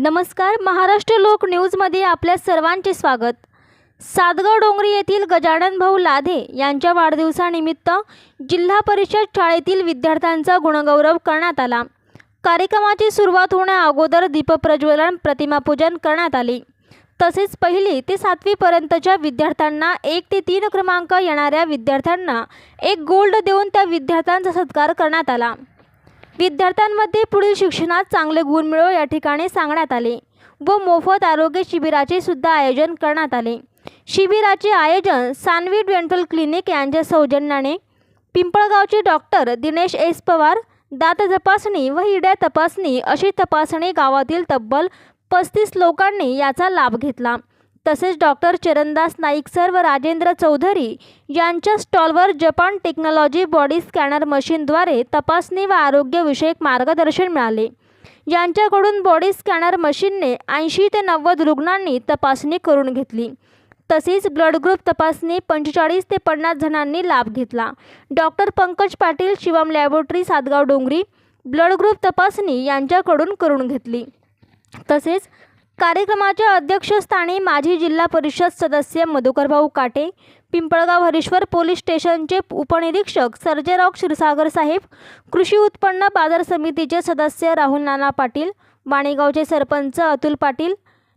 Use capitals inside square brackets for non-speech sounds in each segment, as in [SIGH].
नमस्कार महाराष्ट्र लोक न्यूजमध्ये आपल्या सर्वांचे स्वागत. सातगाव डोंगरी येथील गजानन भाऊ लाधे यांच्या वाढदिवसानिमित्त जिल्हा परिषद शाळेतील विद्यार्थ्यांचा गुणगौरव करण्यात आला. कार्यक्रमाची सुरुवात होण्याअगोदर दीपप्रज्वलन प्रतिमापूजन करण्यात आले. तसेच पहिली ते सातवीपर्यंतच्या विद्यार्थ्यांना एक ते तीन क्रमांक येणाऱ्या विद्यार्थ्यांना एक गोल्ड देऊन त्या विद्यार्थ्यांचा सत्कार करण्यात आला. विद्यार्थ्यांमध्ये पुढील शिक्षणात चांगले गुण मिळो या ठिकाणी सांगण्यात आले व मोफत आरोग्य शिबिराचे सुद्धा आयोजन करण्यात आले. शिबिराचे आयोजन सानवी डेंटल क्लिनिक यांच्या सौजन्याने पिंपळगावचे डॉक्टर दिनेश एस पवार दात तपासणी व हिड्या तपासणी अशी तपासणी गावातील तब्बल पस्तीस लोकांनी याचा लाभ घेतला. तसेच डॉक्टर चरणदास नाईक सर व राजेंद्र चौधरी यांच्या स्टॉलवर जपान टेक्नॉलॉजी बॉडी स्कॅनर मशीनद्वारे तपासणी व आरोग्यविषयक मार्गदर्शन मिळाले. यांच्याकडून बॉडी स्कॅनर मशीनने ऐंशी ते नव्वद रुग्णांनी तपासणी करून घेतली. तसेच ब्लड ग्रुप तपासणी पंचेचाळीस ते पन्नास जणांनी लाभ घेतला. Doctor Pankaj Patil Shivam laboratory Satgaon Dongari blood group तपासणी यांच्याकडून करून घेतली. तसेच कार्यक्रमाच्या अध्यक्षस्थानी माजी जिल्हा परिषद सदस्य मधुकरभाऊ काटे पिंपळगाव हरीश्वर पोलीस स्टेशनचे उपनिरीक्षक सर्जेराव क्षीरसागर साहेब कृषी उत्पन्न बाजार समितीचे सदस्य राहुल नाना पाटील वाणेगावचे सरपंच अतुल पाटील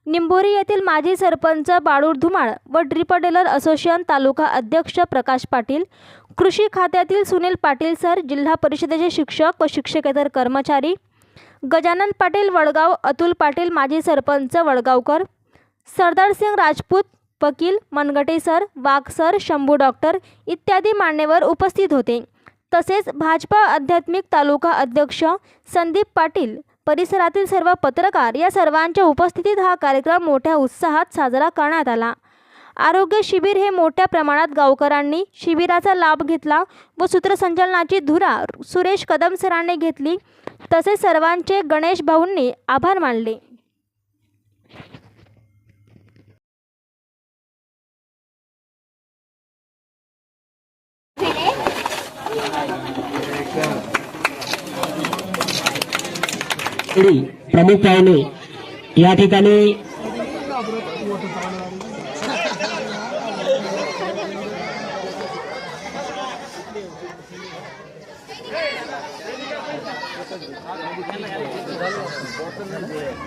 निंभोरी येथील माजी सरपंच बाळूर धुमाळ व ड्रिपडेलर असोसिएशन तालुका अध्यक्ष प्रकाश पाटील कृषी खात्यातील सुनील पाटील सर जिल्हा परिषदेचे शिक्षक व शिक्षकेतर कर्मचारी गजानन पाटील वडगाव अतुल पाटील माजी सरपंच वडगावकर सरदार सिंग राजपूत वकील Managate sir Wagh sir Shambhu doctor इत्यादी मान्यवर उपस्थित होते. तसेच भाजपा आध्यात्मिक तालुका अध्यक्ष संदीप पाटील परिसरातील सर्व पत्रकार या सर्वांच्या उपस्थितीत हा कार्यक्रम मोठ्या उत्साहात साजरा करण्यात आला. आरोग्य शिबिर हे मोठ्या प्रमाणात गावकऱ्यांनी शिबिराचा लाभ घेतला व सूत्रसंचालनाची धुरा सुरेश कदम सरांनी घेतली. तसेच सर्वांचे गणेश भाऊंनी आभार मानले. मंडळी, प्रमुख पाहुणे या ठिकाणी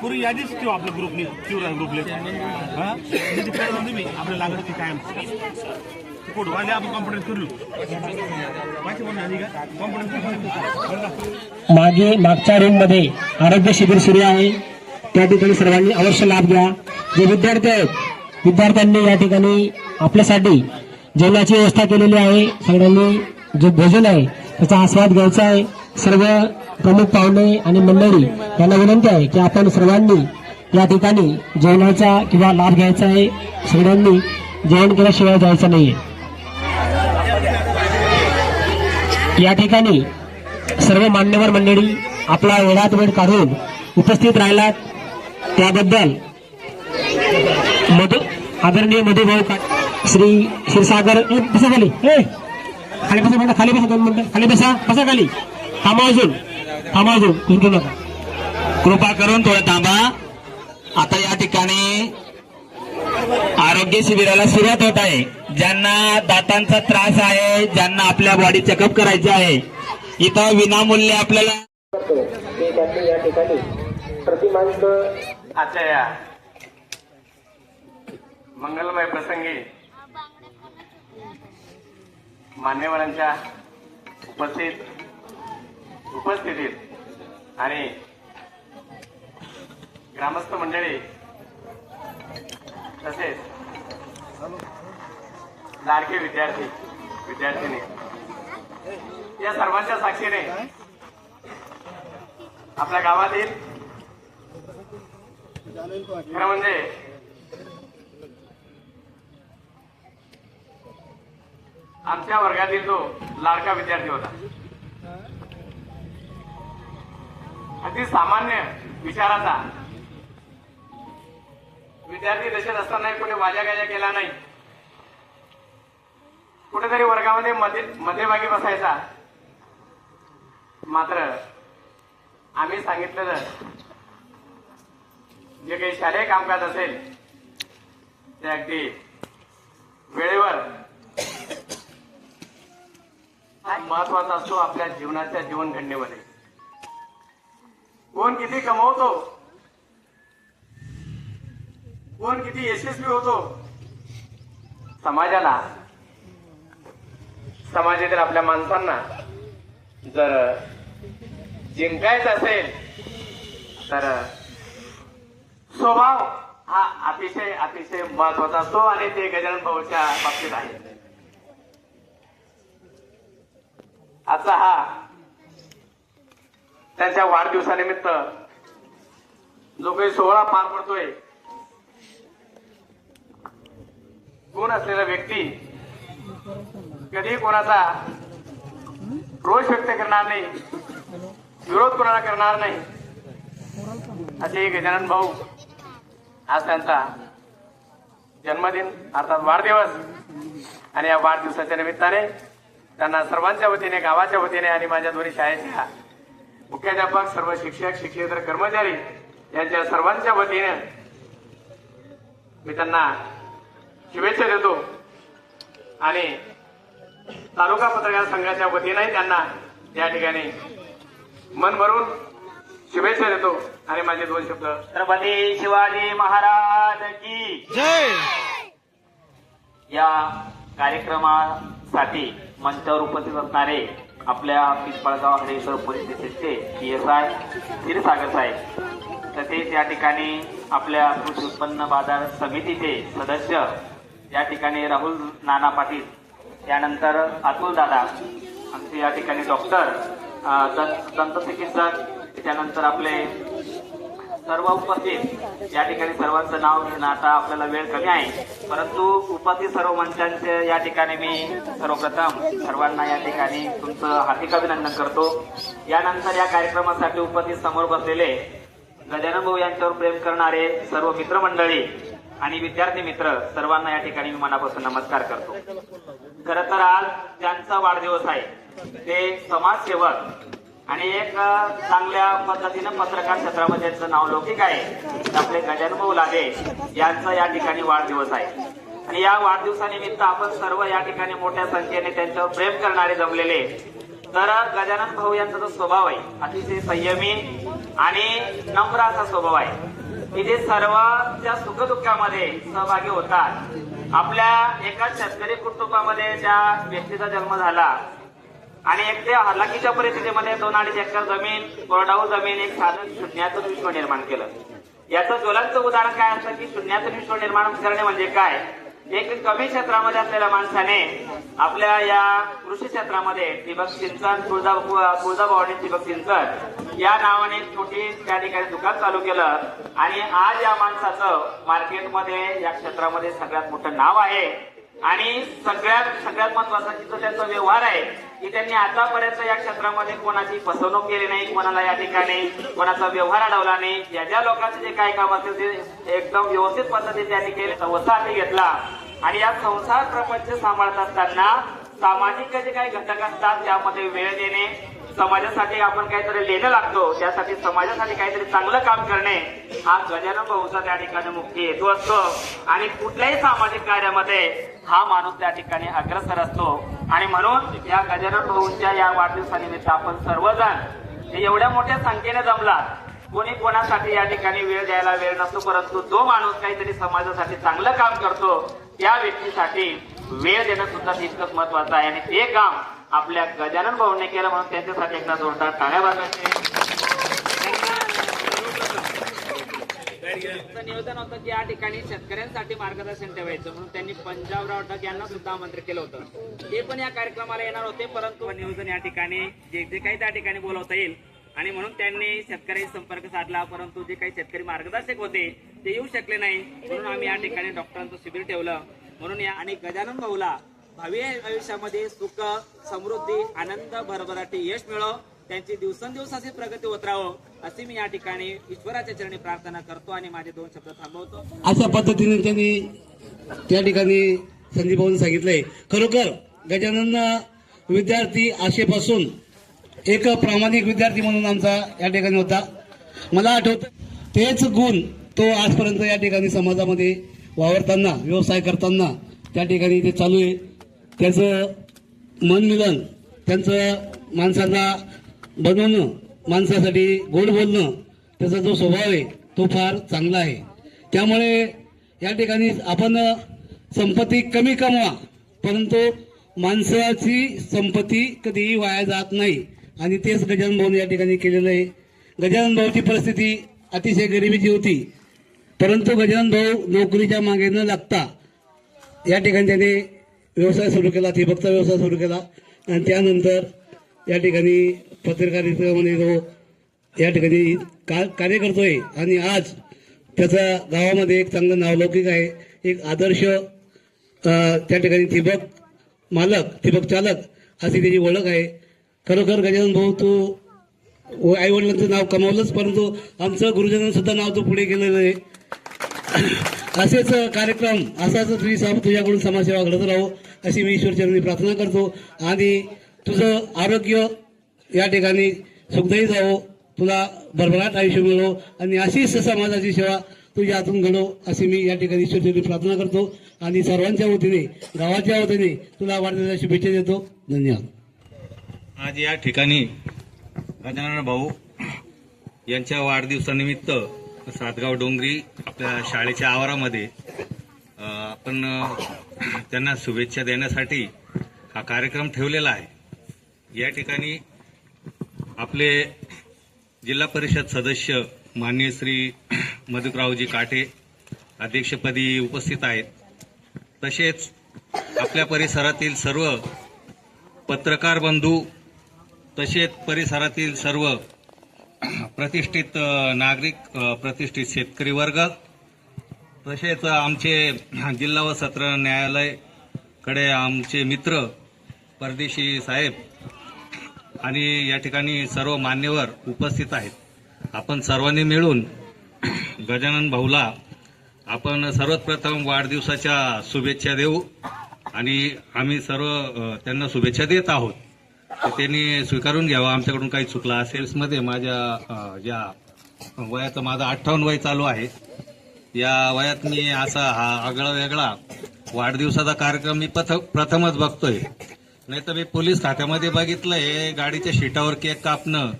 पुरी यादीच ठेवू आपल्या ग्रुपने तीव्र ग्रुपले हा? म्हणजे तिथे काय म्हणतो मी आपल्या लागत ती कायम. कोड वाले आपण कॉम्पिटन्स करू. का? मागे मागच्या रूममध्ये आरोग्य शिबिर सुरू आहे. त्या ठिकाणी सर्वांनी अवश्य लाभ घ्या. जे विद्यार्थी आहेत विद्यार्थ्यांनी या ठिकाणी आपल्यासाठी जेवणाची व्यवस्था केलेली आहे. सगळ्यांनी जे भोजन आहे त्याचा आस्वाद घ्यायचा आहे. सर्व प्रमुख पाहुणे आणि मंडळी यांना विनंती आहे की आपण सर्वांनी या ठिकाणी जेवणाचा किंवा लाभ घ्यायचा आहे. सगळ्यांनी जेवण केल्याशिवाय जायचं नाहीये. या ठिकाणी सर्व मान्यवर मंडळी आपला वेळात वेळ काढून उपस्थित राहिलात. त्याबद्दल मधु आदरणीय मधुभाऊ का श्री क्षीरसागर बसा खाली. ए खाली बसा म्हणता खाली बसा दोन मिनिटं. खाली बसा बसा खाली. थांबा अजून. थांबा अजून. उठू नका. कृपा करून थोडं थांबा. आता या ठिकाणी आरोग्य शिबिराला सुरुवात होत आहे. ज्यांना दातांचा त्रास आहे ज्यांना आपल्या बॉडी चेकअप करायचे आहे इथं विनामूल्य आपल्याला या ठिकाणी प्रतिमांक आजच्या या मंगलमय प्रसंगी मान्यवरांच्या उपस्थित उपस्थितीत आणि ग्रामस्थ मंडळी तसेच लाडके विद्यार्थी विद्यार्थिनी. या सर्वांच्या साक्षीने आपल्या गावातील खरं म्हणजे आमच्या वर्गातील तो लाडका विद्यार्थी होता अगदी सामान्य विचाराचा विद्यार्थी दशेत असताना कोणी वाजा गाजा केला नाही. कुठेतरी वर्गामध्ये मध्ये मध्यभागी बसायचा. मात्र आम्ही सांगितलेलं जे काही शालेय कामकाज असेल ते अगदी वेळेवर हा महत्त्वाचा असतो आपल्या जीवनाच्या जीवन घडणीमध्ये कोण किती कमवतो कोण किती यशस्वी होतो समाजाला समाजातील आपल्या माणसांना जर जिंकायचं असेल तर स्वभाव हा अतिशय अतिशय महत्त्वाचा असतो आणि ते गजानन भाऊच्या बाबतीत आहे. आजचा हा त्यांच्या वाढदिवसानिमित्त जो काही सोहळा पार पडतोय गुण असलेला व्यक्ती कधीही कोणाचा रोष व्यक्त करणार नाही विरोध कोणाला करणार नाही असे गजानन भाऊ आज त्यांचा जन्मदिन अर्थात वाढदिवस आणि या वाढदिवसाच्या निमित्ताने त्यांना सर्वांच्या वतीने गावाच्या वतीने आणि माझ्या दोन्ही शाळेच्या मुख्याध्यापक सर्व शिक्षक शिक्षकेतर कर्मचारी यांच्या सर्वांच्या वतीने मी त्यांना शुभेच्छा देतो आणि तालुका पत्रकार संघाच्या वतीनेही त्यांना या ठिकाणी मन भरून शुभेच्छा देतो. आणि माझे दोन शब्द. छत्रपती शिवाजी महाराज की या कार्यक्रमासाठी मंचावर उपस्थित असणारे आपल्या पिंपळगाव हरेश्वर पोलीस स्टेशनचे पी एस आय क्षीरसागर साहेब तसेच या ठिकाणी आपल्या कृषी उत्पन्न बाजार समितीचे सदस्य या ठिकाणी राहुल नाना पाटील यानंतर अतुल दादा आमचे या ठिकाणी डॉक्टर दंत दंत चिकित्सक त्यानंतर आपले सर्व उपस्थित या ठिकाणी सर्वांचं नाव घेणं आता आपल्याला वेळ कमी आहे. परंतु उपस्थित सर्व मंचांचे या ठिकाणी मी सर्वप्रथम सर्वांना या ठिकाणी तुमचं हार्दिक अभिनंदन करतो. यानंतर या कार्यक्रमासाठी उपस्थित समोर बसलेले गजानन भाऊ यांच्यावर प्रेम करणारे सर्व मित्रमंडळी आणि विद्यार्थी मित्र सर्वांना या ठिकाणी मी मनापासून नमस्कार करतो. खर तर आज त्यांचा वाढदिवस आहे ते समाजसेवक आणि एक चांगल्या पद्धतीनं पत्रकार क्षेत्रामध्ये त्यांचं नाव लौकिक आहे आपले गजानभाऊ लादे यांचा या ठिकाणी वाढदिवस आहे. आणि या वाढदिवसानिमित्त आपण सर्व या ठिकाणी मोठ्या संख्येने त्यांच्यावर प्रेम करणारे जमलेले तर गजानन भाऊ यांचा जो स्वभाव आहे अतिशय संयमी आणि नम्र असा स्वभाव आहे. की जे सर्वांच्या सुखदुःखामध्ये सहभागी होतात. आपल्या एका शेतकरी कुटुंबामध्ये त्या व्यक्तीचा जन्म झाला आणि एक ते हलाखीच्या परिस्थितीमध्ये दोन अडीच एकर जमीन कोरडाऊ जमीन एक साधन शून्यातून विश्व निर्माण केलं. याचं ज्वलंत उदाहरण काय असतं की शून्यातून विश्व निर्माण करणे म्हणजे काय? एक कमी क्षेत्रामध्ये असलेल्या माणसाने आपल्या या कृषी क्षेत्रामध्ये ठिबक सिंचन तुळजा तुळजाभवानी ठिबक सिंचन या नावाने छोटी त्या ठिकाणी दुकान चालू केलं. आणि आज या माणसाचं मार्केटमध्ये या क्षेत्रामध्ये सगळ्यात मोठं नाव आहे. आणि सगळ्यात सगळ्यात महत्त्वाचा जिथं त्यांचा व्यवहार आहे की त्यांनी आतापर्यंत या क्षेत्रामध्ये कोणाची फसवणूक केली नाही कोणाला या ठिकाणी कोणाचा व्यवहार अडवला नाही ज्या ज्या लोकांचे जे काही काम असेल ते एकदम व्यवस्थित पद्धतीने त्यांनी केले. वसा हाती घेतला. आणि या संसार प्रपंच सांभाळत असताना सामाजिक जे काही घटक असतात त्यामध्ये वेळ देणे समाजासाठी आपण काहीतरी लिहिणं लागतो त्यासाठी समाजासाठी काहीतरी चांगलं काम करणे हा गजानन भाऊचा त्या ठिकाणी मुख्य हेतू असतो. आणि कुठल्याही सामाजिक कार्यामध्ये हा माणूस त्या ठिकाणी अग्रसर असतो. आणि म्हणून या गजानन भाऊंच्या या वाढदिवसानिमित्त आपण सर्वजण एवढ्या मोठ्या संख्येने जमला कोणी कोणासाठी या ठिकाणी वेळ द्यायला वेळ नसतो परंतु जो माणूस काहीतरी समाजासाठी चांगलं काम करतो त्या व्यक्तीसाठी वेळ देणं सुद्धा तितकंच महत्वाचं आहे. आणि ते काम आपल्या गजानन भाऊने केलं म्हणून त्यांच्यासाठी एकदा जोरदार टाळ्या वाजवायचे. नियोजन होतं की या ठिकाणी शेतकऱ्यांसाठी मार्गदर्शन ठेवायचं म्हणून त्यांनी पंजाबराव ढग यांना सुद्धा आमंत्रित केलं होतं. ते पण या कार्यक्रमाला येणार होते परंतु नियोजन या ठिकाणी जे जे काही त्या ठिकाणी बोलवता येईल. आणि म्हणून त्यांनी शेतकऱ्यांशी संपर्क साधला परंतु जे काही शेतकरी मार्गदर्शक होते ते येऊ शकले नाही. म्हणून आम्ही या ठिकाणी डॉक्टरांचं शिबिर ठेवलं. म्हणून या आणि गजानन भाऊला भावी आयुष्यामध्ये सुख समृद्धी आनंद भरभराटी यश मिळो. त्यांची दिवसेंदिवस अशी प्रगती होत राहो अशी मी या ठिकाणी ईश्वराच्या चरणी प्रार्थना करतो आणि माझे दोन शब्द थांबवतो. अशा पद्धतीने त्यांनी त्या ठिकाणी संदीप भाऊन सांगितलंय. खरोखर गजानन विद्यार्थी आशेपासून एक प्रामाणिक विद्यार्थी म्हणून आमचा या ठिकाणी होता. मला आठवतं तेच गुण तो आजपर्यंत या ठिकाणी समाजामध्ये वावरताना व्यवसाय करताना त्या ठिकाणी ते चालू आहे. त्याचं मनमिलन त्यांचं माणसांना बनवणं माणसासाठी गोड बोलणं त्याचा जो स्वभाव आहे तो फार चांगला आहे. त्यामुळे या ठिकाणी आपण संपत्ती कमी कमवा परंतु माणसाची संपत्ती कधीही वाया जात नाही. आणि तेच गजानन भाऊने या ठिकाणी केलेलं आहे. गजानन भाऊची परिस्थिती अतिशय गरिबीची होती. परंतु गजानन भाऊ नोकरीच्या मागे न लागता या ठिकाणी त्याने व्यवसाय सुरू केला ठिबकचा व्यवसाय सुरू केला. आणि त्यानंतर या ठिकाणी पत्रकारितेमध्ये तो या ठिकाणी का कार्य करतोय. आणि आज त्याचा गावामध्ये एक चांगलं नावलौकिक आहे. एक आदर्श त्या ठिकाणी ठिबक मालक ठिबक चालक अशी त्याची ओळख आहे. खरोखर गजानन भाऊ तू आईवडिलांचं नाव कमावलंच परंतु आमचं गुरुजनांसुद्धा नाव तो पुढे गेलेलं आहे. असेच कार्यक्रम असाच तुझी साहेब तुझ्याकडून समाजसेवा घडत राहो अशी मी ईश्वरचरणी प्रार्थना करतो. आणि तुझं आरोग्य या ठिकाणी सुखदायी जावो तुला भरभराट आयुष्य मिळो आणि अशीच समाजाची सेवा तुझ्या हातून घडो अशी मी या ठिकाणी ईश्वरचरणी प्रार्थना करतो. आणि सर्वांच्या वतीने गावाच्या वतीने तुला वाढदिवसाच्या शुभेच्छा देतो. धन्यवाद. आज या ठिकाणी गजानन भाऊ यांच्या वाढदिवसानिमित्त सातगाव डोंगरी आपल्या शाळेच्या आवारामध्ये आपण त्यांना शुभेच्छा देण्यासाठी हा कार्यक्रम ठेवलेला आहे. या ठिकाणी आपले जिल्हा परिषद सदस्य माननीय श्री मधुकरावजी काटे अध्यक्षपदी उपस्थित आहेत. तसेच आपल्या परिसरातील सर्व पत्रकार बंधू तसेच परिसरातील सर्व प्रतिष्ठित नागरिक प्रतिष्ठित शेतकरी वर्ग. तसेच आमचे जिल्हा व सत्र न्यायालयकडे आमचे मित्र परदेशी साहेब आणि या ठिकाणी सर्व मान्यवर उपस्थित आहेत. आपण सर्वांनी मिळून गजानन भाऊला आपण सर्वप्रथम वाढदिवसाच्या शुभेच्छा देऊ आणि आम्ही सर्व त्यांना शुभेच्छा देत आहोत. तर त्यांनी स्वीकारून घ्यावा. आमच्याकडून काही चुकला सेल्समध्ये माझ्या ज्या वयाचं माझं अठ्ठावन्न वय चालू आहे या वयात मी असा हा आगळा वेगळा वाढदिवसाचा कार्यक्रम मी प्रथ प्रथमच बघतोय. नाही तर मी पोलीस खात्यामध्ये बघितलंय गाडीच्या शीटावर केक कापणं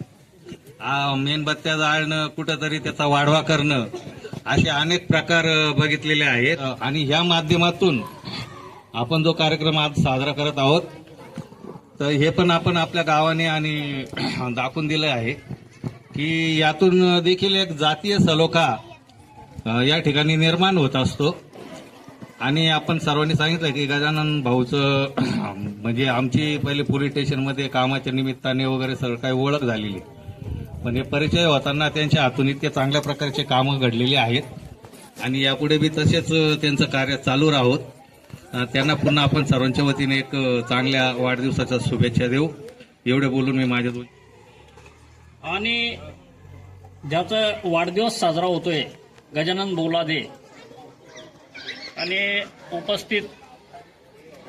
मेणबत्त्या जाळणं कुठंतरी त्याचा वाढवा करणं असे अनेक प्रकार बघितलेले आहेत. आणि ह्या माध्यमातून आपण जो कार्यक्रम आज साजरा करत आहोत तर हे पण आपण आपल्या गावाने आणि [CLEARS THROAT] दाखवून दिलं आहे की यातून देखील एक जातीय सलोखा या ठिकाणी निर्माण होत असतो. आणि आपण सर्वांनी सांगितलं की गजानन भाऊचं [CLEARS THROAT] म्हणजे आमची पहिले पोलीस स्टेशनमध्ये कामाच्या निमित्ताने वगैरे सगळं काही ओळख झालेली. पण हे परिचय होताना त्यांच्या हातून इतके चांगल्या प्रकारचे कामं घडलेली आहेत. आणि यापुढे बी तसेच त्यांचं कार्य चालू राहोत. त्यांना पुन्हा आपण सर्वांच्या वतीने एक चांगल्या वाढदिवसाच्या शुभेच्छा देऊ. एवढे बोलून मी माझ्या दोन आणि ज्याचा वाढदिवस साजरा होतोय गजानन बोलादे. आणि उपस्थित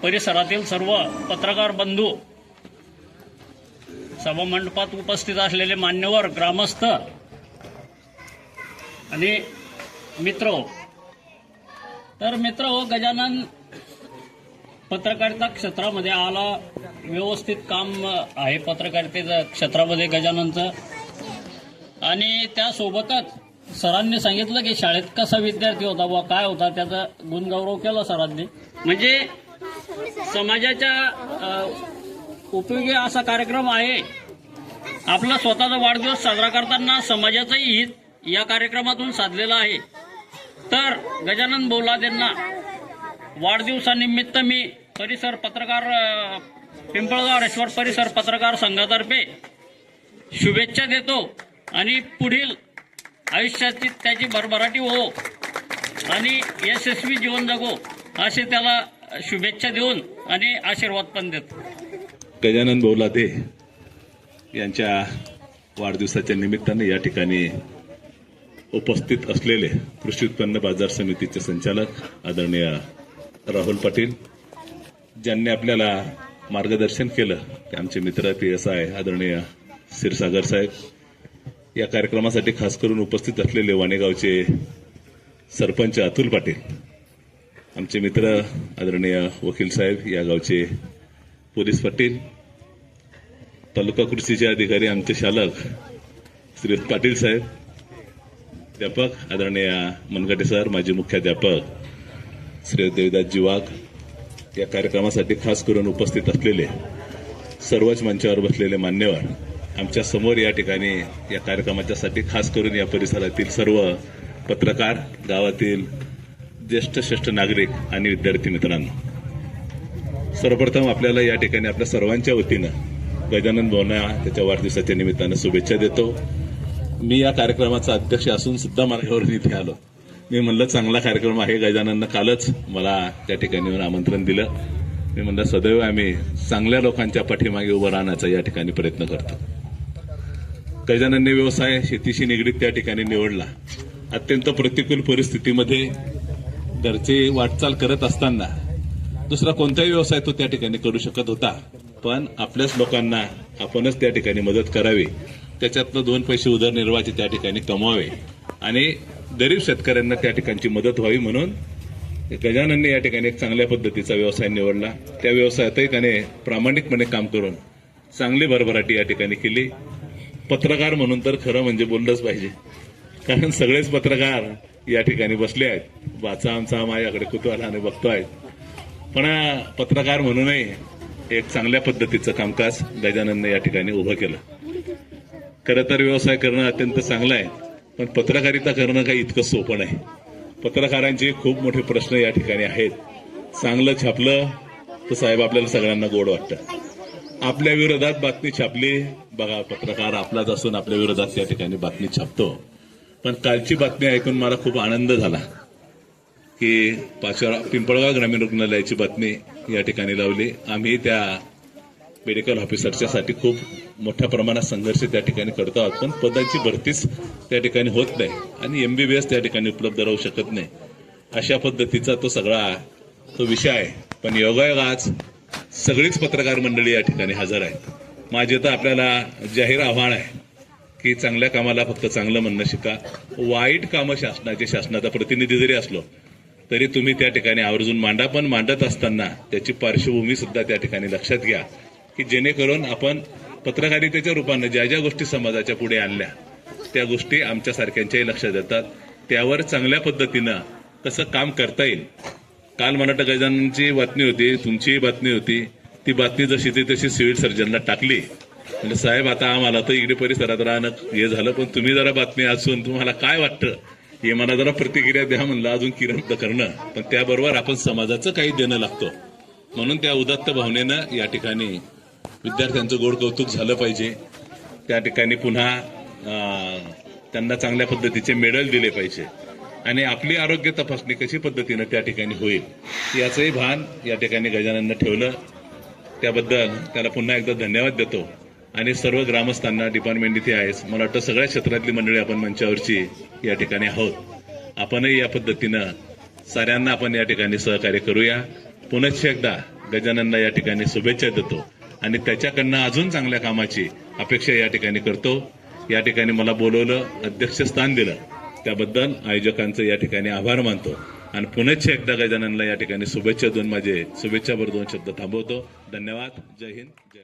परिसरातील सर्व पत्रकार बंधू सभामंडपात उपस्थित असलेले मान्यवर ग्रामस्थ आणि मित्र. तर मित्र हो गजानन पत्रकारिता क्षेत्रामध्ये आला व्यवस्थित काम आहे पत्रकारितेचं क्षेत्रामध्ये गजाननचं. आणि त्यासोबतच सरांनी सांगितलं की शाळेत कसा विद्यार्थी होता व काय होता त्याचा गुणगौरव केला सरांनी. म्हणजे समाजाच्या उपयोगी असा कार्यक्रम आहे. आपला स्वतःचा वाढदिवस साजरा करताना समाजाचंही हित या कार्यक्रमातून साधलेलं आहे. तर गजानन बोलादेंना वाढदिवसानिमित्त मी परिसर पत्रकार पिंपळगाव रेश्वर परिसर पत्रकार संघातर्फे शुभेच्छा देतो आणि पुढील आयुष्याची त्याची भरभराटी हो आणि यशस्वी जीवन जगो असे त्याला शुभेच्छा देऊन आणि आशीर्वाद पण देतो. गजानन बोलादे यांच्या वाढदिवसाच्या निमित्ताने या ठिकाणी उपस्थित असलेले कृषी उत्पन्न बाजार समितीचे संचालक आदरणीय राहुल पाटील ज्यांनी आपल्याला मार्गदर्शन केलं ते आमचे मित्र पी एस आय आदरणीय क्षीरसागर साहेब या कार्यक्रमासाठी खास करून उपस्थित असलेले वाणेगावचे सरपंच अतुल पाटील आमचे मित्र आदरणीय वकील साहेब या गावचे पोलीस पाटील तालुका कृषीचे अधिकारी आमचे शालक श्री पाटील साहेब अध्यापक आदरणीय मनगटे सर माजी मुख्याध्यापक श्री देवदासजी वाघ या कार्यक्रमासाठी खास करून उपस्थित असलेले सर्वच मंचावर बसलेले मान्यवर आमच्यासमोर या ठिकाणी या कार्यक्रमाच्यासाठी खास करून या परिसरातील सर्व पत्रकार गावातील ज्येष्ठ श्रेष्ठ नागरिक आणि विद्यार्थी मित्रांनो. सर्वप्रथम आपल्याला या ठिकाणी आपल्या सर्वांच्या वतीनं गजानन भवना त्याच्या वाढदिवसाच्या निमित्तानं शुभेच्छा देतो. मी या कार्यक्रमाचा अध्यक्ष असून सुद्धा माझ्यावरून इथे आलो. मी म्हणलं चांगला कार्यक्रम आहे गजानननं कालच मला त्या ठिकाणी येऊन आमंत्रण दिलं. मी म्हणलं सदैव आम्ही चांगल्या लोकांच्या पाठीमागे उभं राहण्याचा या ठिकाणी प्रयत्न करतो. गजाननने व्यवसाय शेतीशी निगडीत त्या ठिकाणी निवडला. अत्यंत प्रतिकूल परिस्थितीमध्ये घरचे वाटचाल करत असताना दुसरा कोणताही व्यवसाय तो त्या ठिकाणी करू शकत होता. पण आपल्याच लोकांना आपणच त्या ठिकाणी मदत करावी. त्याच्यातनं दोन पैसे उदरनिर्वाहाचे त्या ठिकाणी कमवावे. आणि गरीब शेतकऱ्यांना त्या ठिकाणची मदत व्हावी म्हणून गजाननने या ठिकाणी एक चांगल्या पद्धतीचा व्यवसाय निवडला. त्या व्यवसायातही त्याने प्रामाणिकपणे काम करून चांगली भरभराटी या ठिकाणी केली. पत्रकार म्हणून तर खरं म्हणजे बोललंच पाहिजे. कारण सगळेच पत्रकार या ठिकाणी बसले आहेत. वाचा आमचा माझ्याकडे कुतूहलाने आहेत. पण पत्रकार म्हणूनही एक चांगल्या पद्धतीचं कामकाज गजाननने या ठिकाणी उभं केलं. खरं तर व्यवसाय करणं अत्यंत चांगलं आहे. पण पत्रकारिता करणं काही इतकं सोपं नाही. पत्रकारांचे खूप मोठे प्रश्न या ठिकाणी आहेत. चांगलं छापलं तर साहेब आपल्याला सगळ्यांना गोड वाटतं. आपल्या विरोधात बातमी छापली बघा पत्रकार आपलाच असून आपल्या विरोधात या ठिकाणी बातमी छापतो. पण कालची बातमी ऐकून मला खूप आनंद झाला की पाचोरा पिंपळगाव ग्रामीण रुग्णालयाची बातमी या ठिकाणी लावली. आम्ही त्या मेडिकल ऑफिसरच्यासाठी खूप मोठ्या प्रमाणात संघर्ष त्या ठिकाणी करतो आहोत पण पदाची भरतीच त्या ठिकाणी होत नाही आणि एम बी बी एस त्या ठिकाणी उपलब्ध राहू शकत नाही. अशा पद्धतीचा तो सगळा तो विषय आहे. पण योगायोग आज सगळीच पत्रकार मंडळी या ठिकाणी हजर आहे माझे तर आपल्याला जाहीर आव्हान आहे की चांगल्या कामाला फक्त चांगलं म्हणणं शिका. वाईट कामं शासनाचे शासनाचा प्रतिनिधी जरी असलो तरी तुम्ही त्या ठिकाणी आवर्जून मांडा. पण मांडत असताना त्याची पार्श्वभूमी सुद्धा त्या ठिकाणी लक्षात घ्या. की जेणेकरून आपण पत्रकारितेच्या रूपानं ज्या ज्या गोष्टी समाजाच्या पुढे आणल्या त्या गोष्टी आमच्यासारख्यांच्याही लक्षात येतात. त्यावर चांगल्या पद्धतीनं कसं काम करता येईल? काल मला गजाननची बातमी होती तुमचीही बातमी होती. ती बातमी जशी ती तशी सिव्हिल सर्जनला टाकली. म्हणजे साहेब आता आम्हाला तर इकडे परिसरात राहणं हे झालं पण तुम्ही जरा बातमी असून तुम्हाला काय वाटतं? हे मला जरा प्रतिक्रिया द्या म्हणलं अजून किरण करणं. पण त्याबरोबर आपण समाजाचं काही देणं लागतो. म्हणून त्या उदात्त भावनेनं या ठिकाणी विद्यार्थ्यांचं गोड कौतुक झालं पाहिजे. त्या ठिकाणी पुन्हा त्यांना चांगल्या पद्धतीचे मेडल दिले पाहिजे. आणि आपली आरोग्य तपासणी कशी पद्धतीनं त्या ठिकाणी होईल याचंही भान या ठिकाणी गजानननं ठेवलं. त्याबद्दल त्याला पुन्हा एकदा धन्यवाद देतो. आणि सर्व ग्रामस्थांना डिपार्टमेंट इथे आहेच मला वाटतं सगळ्या क्षेत्रातली मंडळी आपण मंचावरची या ठिकाणी आहोत. आपणही या पद्धतीनं साऱ्यांना आपण या ठिकाणी सहकार्य करूया. पुनश्च एकदा गजाननला या ठिकाणी शुभेच्छा देतो. आणि त्याच्याकडनं अजून चांगल्या कामाची अपेक्षा या ठिकाणी करतो. या ठिकाणी मला बोलवलं अध्यक्षस्थान दिलं. त्याबद्दल आयोजकांचं या ठिकाणी आभार मानतो. आणि पुनश्च एकदा गजाननला या ठिकाणी शुभेच्छा देऊन माझे शुभेच्छाभर दोन शब्द थांबवतो. धन्यवाद. जय हिंद. जय